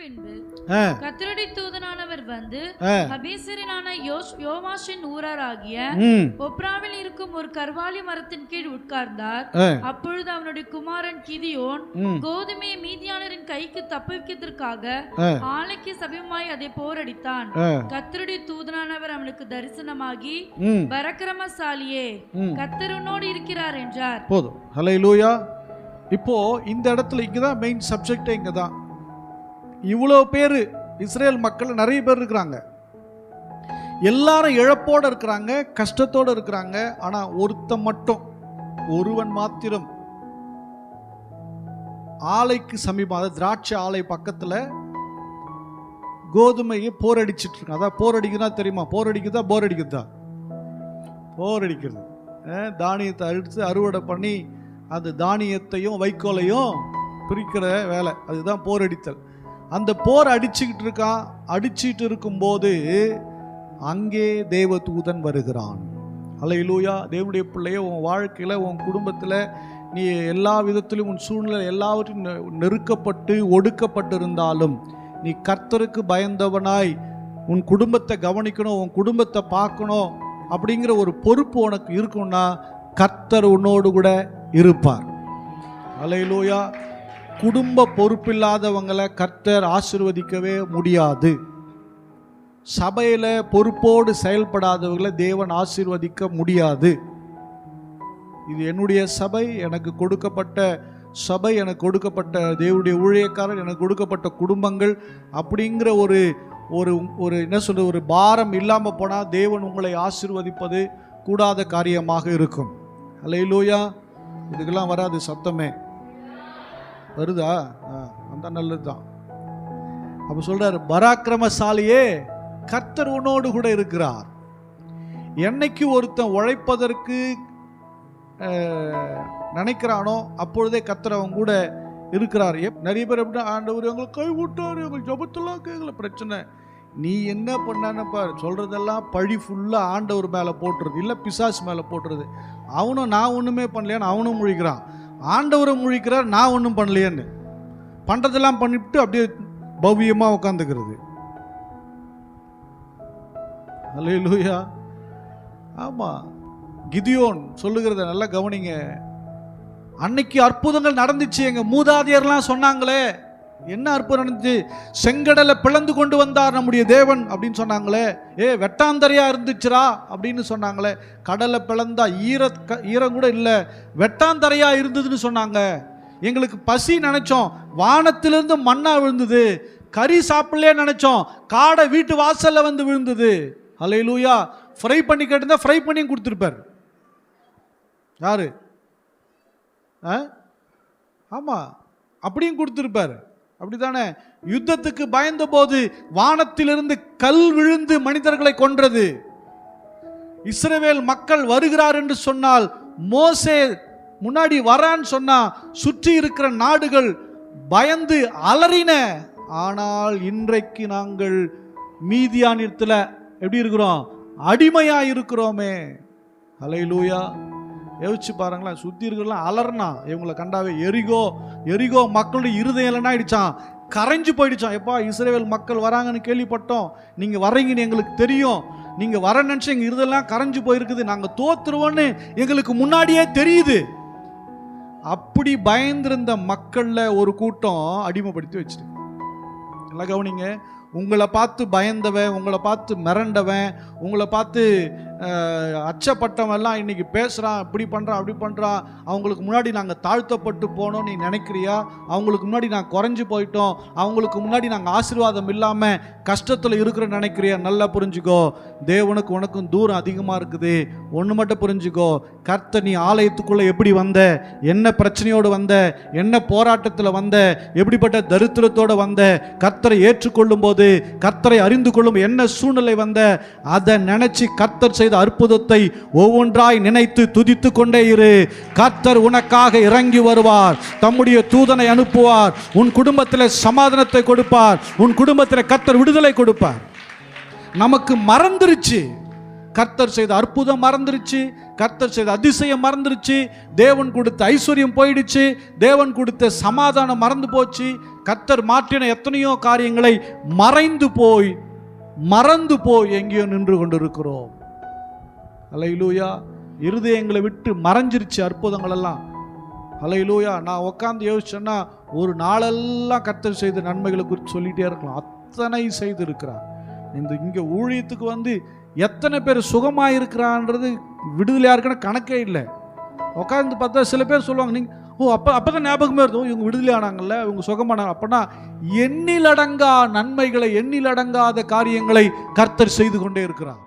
பின்பு கத்தருடைய தூதனானவர் வந்து. அபேசரனான யோவாஷின் ஊராராகிய ஒப்ராவில் இருக்கும் ஒரு கர்வாலி மரத்தின் கீழ் உட்கார்ந்தார். அப்பொழுது அவனுடைய குமாரன் கிதியோன். கோதுமையை மீதியானரின் கைக்கு தப்புவிக்கிறதற்காக. ஆலைக்கு சமயமாய் அதை போரடித்தான். கத்தருடைய தூதனானவர் அவனுக்கு தரிசனமாகி பரக்கிரமசாலியே ம். கத்தர் உன்னோடு இருக்கிறார் என்றார். போதும். ஹலை லூயா இப்போ இந்த இடத்துல இங்கே தான் மெயின் சப்ஜெக்டே இங்கே தான் இவ்வளோ பேர் இஸ்ரேல் மக்கள் நிறைய பேர் இருக்கிறாங்க. எல்லாரும் இழப்போடு இருக்கிறாங்க கஷ்டத்தோடு இருக்கிறாங்க ஆனால் ஒருத்தன் மட்டும் ஒருவன் மாத்திரம் ஆலைக்கு சமீபம் அதாவது திராட்சை ஆலை பக்கத்தில் கோதுமையை போர் அடிச்சுட்டு இருக்கு அதான் போர் அடிக்குதா தெரியுமா? போர் அடிக்குதா போர் அடிக்குதா போர் அடிக்கிறது தானியத்தை அடித்து அறுவடை பண்ணி அந்த தானியத்தையும் வைக்கோலையும் பிரிக்கிற வேலை. அதுதான் போர் அடித்தல் அந்த போர் அடிச்சுக்கிட்டு இருக்கான். அடிச்சிட்டு இருக்கும்போது அங்கே தேவதூதன் வருகிறான். அலையிலூயா தேவனுடைய பிள்ளைய உன் வாழ்க்கையில் உன் குடும்பத்தில் நீ எல்லா விதத்திலும் உன் சூழ்நிலை எல்லாவற்றையும் நெ- நெருக்கப்பட்டு ஒடுக்கப்பட்டு இருந்தாலும் நீ கர்த்தருக்கு பயந்தவனாய். உன் குடும்பத்தை கவனிக்கணும் உன் குடும்பத்தை பார்க்கணும் அப்படிங்கிற ஒரு பொறுப்பு உனக்கு இருக்கும்னா கர்த்தர் உன்னோடு கூட இருப்பார். அலையிலூயா குடும்ப பொறுப்பில்லாதவங்களை கர்த்தர் ஆசிர்வதிக்கவே முடியாது. சபையில் பொறுப்போடு செயல்படாதவர்களை தேவன் ஆசீர்வதிக்க முடியாது. இது என்னுடைய சபை எனக்கு கொடுக்கப்பட்ட சபை எனக்கு கொடுக்கப்பட்ட தேவனுடைய ஊழியக்காரர் எனக்கு கொடுக்கப்பட்ட குடும்பங்கள் அப்படிங்கிற ஒரு ஒரு ஒரு என்ன சொல்கிறது ஒரு பாரம் இல்லாமல் போனால் தேவன் உங்களை ஆசிர்வதிப்பது கூடாத காரியமாக இருக்கும். அலையிலோயா இதுக்கெல்லாம் வராது சத்தமே. வருதா? ஆ அந்த நல்லது தான் அப்போ சொல்றாரு பராக்கிரமசாலியே கர்த்தர் உன்னோடு கூட இருக்கிறார். என்னைக்கு ஒருத்தன் உழைப்பதற்கு நினைக்கிறானோ அப்பொழுதே கர்த்தர் அவன் கூட இருக்கிறார். எப்- நிறைய பேர் எப்படி ஆண்டவர் எங்களை கை விட்டாரு எங்கள் ஜபத்தெல்லாம் கேட்கல பிரச்சனை. நீ என்ன பண்ணான்னு பாரு. சொல்றதெல்லாம் பழி ஃபுல்லாக ஆண்டவர் மேலே போட்டுறது இல்லை பிசாஸ் மேலே போட்டுறது அவனும் நான் ஒன்றுமே பண்ணலையான்னு அவனும் முழிக்கிறான். ஆண்டவரை முழிக்கிறார் நான் ஒன்றும் பண்ணலையேன்னு. பண்ணுறதெல்லாம் பண்ணிவிட்டு அப்படியே பவ்யமாக உட்காந்துக்கிறது அலையிலூயா ஆமாம் கிதியோன் சொல்லுகிறத நல்லா கவனிங்க. அன்னைக்கு அற்புதங்கள் நடந்துச்சு எங்கள் மூதாதையர்லாம் சொன்னாங்களே. என்ன அற்புதம் நடந்துச்சு? செங்கடலை பிளந்து கொண்டு வந்தார் நம்முடைய தேவன் அப்படின்னு சொன்னாங்களே. ஏ வெட்டாந்தரையா இருந்துச்சுரா அப்படின்னு சொன்னாங்களே. கடலை பிளந்தா ஈர ஈரம் கூட இல்லை. வெட்டாந்தரையா இருந்ததுன்னு சொன்னாங்க. எங்களுக்கு பசி நினைச்சோம். வானத்திலிருந்து மண்ணா விழுந்தது. கறி சாப்பிடலே நினைச்சோம். காடை வீட்டு வாசல்ல வந்து விழுந்தது. லூயா ஃப்ரை பண்ணி கேட்டிருந்தா ஃப்ரை பண்ணியும் கொடுத்துருப்பார். யாரு? ஆ? ஆமாம் அப்படியும் கொடுத்துருப்பார். அப்படிதானே யுத்தத்துக்கு பயந்த போது வானத்திலிருந்து கல் விழுந்து மனிதர்களை கொன்றது. இஸ்ரேவேல் மக்கள் வருகிறார் என்று சொன்னால் மோசே முன்னாடி வரான்னு சொன்னா சுற்றி இருக்கிற நாடுகள் பயந்து அலறின. ஆனால் இன்றைக்கு நாங்கள் மீதியானிடத்தில் எப்படி இருக்கிறோம்? அடிமையா இருக்கிறோமே ஹalleluya. யோசிச்சு பாருங்களேன் சுற்றி இருக்கிறலாம் அலர்னா இவங்களை கண்டாவே எரிகோ எரிகோ மக்களுடைய இருதயம் என்ன ஆயிடுச்சான் கரைஞ்சு போயிடுச்சான் எப்பா இஸ்ரேல் மக்கள் வராங்கன்னு கேள்விப்பட்டோம். நீங்கள் வரீங்கன்னு எங்களுக்கு தெரியும். நீங்கள் வர நினச்சி எங்கள் இருதெல்லாம் கரைஞ்சு போயிருக்குது. நாங்கள் தோத்துருவோன்னு எங்களுக்கு முன்னாடியே தெரியுது. அப்படி பயந்திருந்த மக்களில் ஒரு கூட்டம் அடிமைப்படுத்தி வச்சிருக்கு நல்லா கவனிங்க. உங்களை பார்த்து பயந்தவன் உங்களை பார்த்து மிரண்டவன் உங்களை பார்த்து அச்சப்பட்டவெல்லாம் இன்றைக்கி பேசுகிறான் இப்படி பண்ணுறான் அப்படி பண்ணுறான் அவங்களுக்கு முன்னாடி நாங்கள் தாழ்த்தப்பட்டு போனோம் நீ நினைக்கிறியா? அவங்களுக்கு முன்னாடி நாங்கள் குறைஞ்சி போயிட்டோம். அவங்களுக்கு முன்னாடி நாங்கள் ஆசீர்வாதம் இல்லாமல் கஷ்டத்தில் இருக்கிற நினைக்கிறியா? நல்லா புரிஞ்சுக்கோ. தேவனுக்கு உனக்கும் தூரம் அதிகமாக இருக்குது. ஒன்று மட்டும் புரிஞ்சுக்கோ. கர்த்த நீ ஆலயத்துக்குள்ளே எப்படி வந்த? என்ன பிரச்சனையோடு வந்த? என்ன போராட்டத்தில் வந்த? எப்படிப்பட்ட தரித்திரத்தோடு வந்த? கர்த்தரை ஏற்றுக்கொள்ளும் போது கர்த்தரை அறிந்து கொள்ளும் என்ன சூழ்நிலை வந்த அதை நினைச்சு கர்த்தர் செய்த அற்புதத்தை ஒவ்வொன்றாய் நினைத்து துதித்து கொண்டே இரு. கர்த்தர் உனக்காக இறங்கி வருவார் தம்முடைய தூதனை அனுப்புவார் உன் குடும்பத்தில் சமாதானத்தை கொடுப்பார் உன் குடும்பத்தில் கர்த்தர் விடுதலை கொடுப்பார். நமக்கு மறந்துருச்சு. கர்த்தர் செய்த அற்புதம் மறந்துருச்சு கர்த்தர் செய்த அதிசயம் மறந்துருச்சு தேவன் கொடுத்த ஐஸ்வர்யம் போயிடுச்சு தேவன் கொடுத்த சமாதானம் மறந்து போச்சு கத்தர் மாற்றின எத்தனையோ காரியங்களை மறைந்து போய் மறந்து போய் எங்கேயோ நின்று கொண்டிருக்கிறோம். அலையிலூயா இருதயங்களை விட்டு மறைஞ்சிருச்சு அற்புதங்கள் எல்லாம் அலையிலூயா நான் உட்காந்து யோசிச்சேன்னா ஒரு நாளெல்லாம் கத்தர் செய்த நன்மைகளை குறித்து சொல்லிட்டே இருக்கலாம். அத்தனை செய்து இருக்கிறார் இந்த இங்கே ஊழியத்துக்கு வந்து எத்தனை பேர் சுகமாக இருக்கிறான்றது விடுதலையாக இருக்குன்னு கணக்கே இல்லை. உட்காந்து பார்த்தா சில பேர் சொல்லுவாங்க நீங்கள் ஓ அப்போ அப்போ தான் ஞாபகமே இருக்கும் இவங்க விடுதலை ஆனாங்கல்ல இவங்க சுகமானாங்க. அப்படின்னா எண்ணிலடங்கா நன்மைகளை எண்ணிலடங்காத காரியங்களை கர்த்தர் செய்து கொண்டே இருக்கிறார்.